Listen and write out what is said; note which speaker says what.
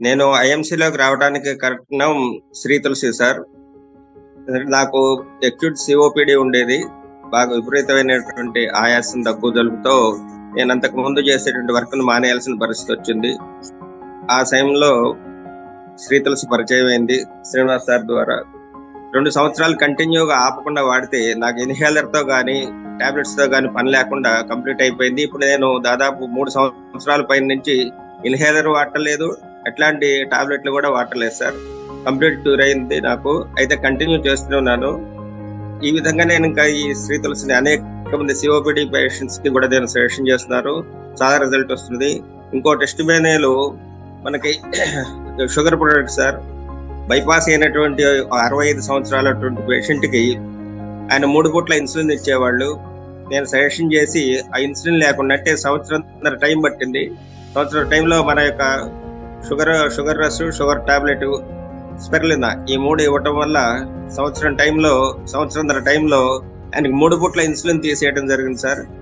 Speaker 1: నేను ఐఎంసీలోకి రావడానికి కారణం శ్రీ తులసి సార్. నాకు ఎక్యూట్ సిఓపిడి ఉండేది. బాగా విపరీతమైనటువంటి ఆయాసం దగ్గు నేను అంతకు ముందు చేసేటువంటి వర్క్ను మానేయాల్సిన పరిస్థితి వచ్చింది. ఆ సమయంలో శ్రీ తులసి పరిచయం అయింది శ్రీనివాస్ సార్ ద్వారా. రెండు సంవత్సరాలు కంటిన్యూగా ఆపకుండా వాడితే నాకు ఇన్హేలర్తో కానీ టాబ్లెట్స్తో కానీ పని లేకుండా కంప్లీట్ అయిపోయింది. ఇప్పుడు నేను దాదాపు మూడు సంవత్సరాల పైన నుంచి ఇన్హేలర్ వాడటలేదు ఎట్లాంటి టాబ్లెట్లు కూడా వాడలేదు సార్. కంప్లీట్ క్యూర్ అయింది నాకు. అయితే కంటిన్యూ చేస్తూనే ఉన్నాను. ఈ విధంగా నేను ఇంకా ఈ శ్రీ తులసిని అనేక మంది సిఓపిడి పేషెంట్స్కి కూడా నేను సజెషన్ చేస్తున్నారు. చాలా రిజల్ట్ వస్తుంది. ఇంకో టెస్ట్ మేనేలు మనకి షుగర్ ప్రొడక్ట్ సార్. బైపాస్ అయినటువంటి అరవై ఐదు సంవత్సరాలటువంటి పేషెంట్కి ఆయన మూడు పూట్ల ఇన్సులిన్ ఇచ్చేవాళ్ళు. నేను సజెషన్ చేసి ఆ ఇన్సులిన్ లేకుండా అంటే సంవత్సరం టైం పట్టింది. సంవత్సరం టైంలో మన యొక్క షుగర్ షుగర్ రస్ షుగర్ టాబ్లెట్ స్పెర్లినా ఈ మూడు ఇవ్వటం వల్ల సంవత్సరం టైంలో సంవత్సరం టైంలో ఆయనకి మూడు పూట్ల ఇన్సులిన్ తీసేయడం జరిగింది సార్.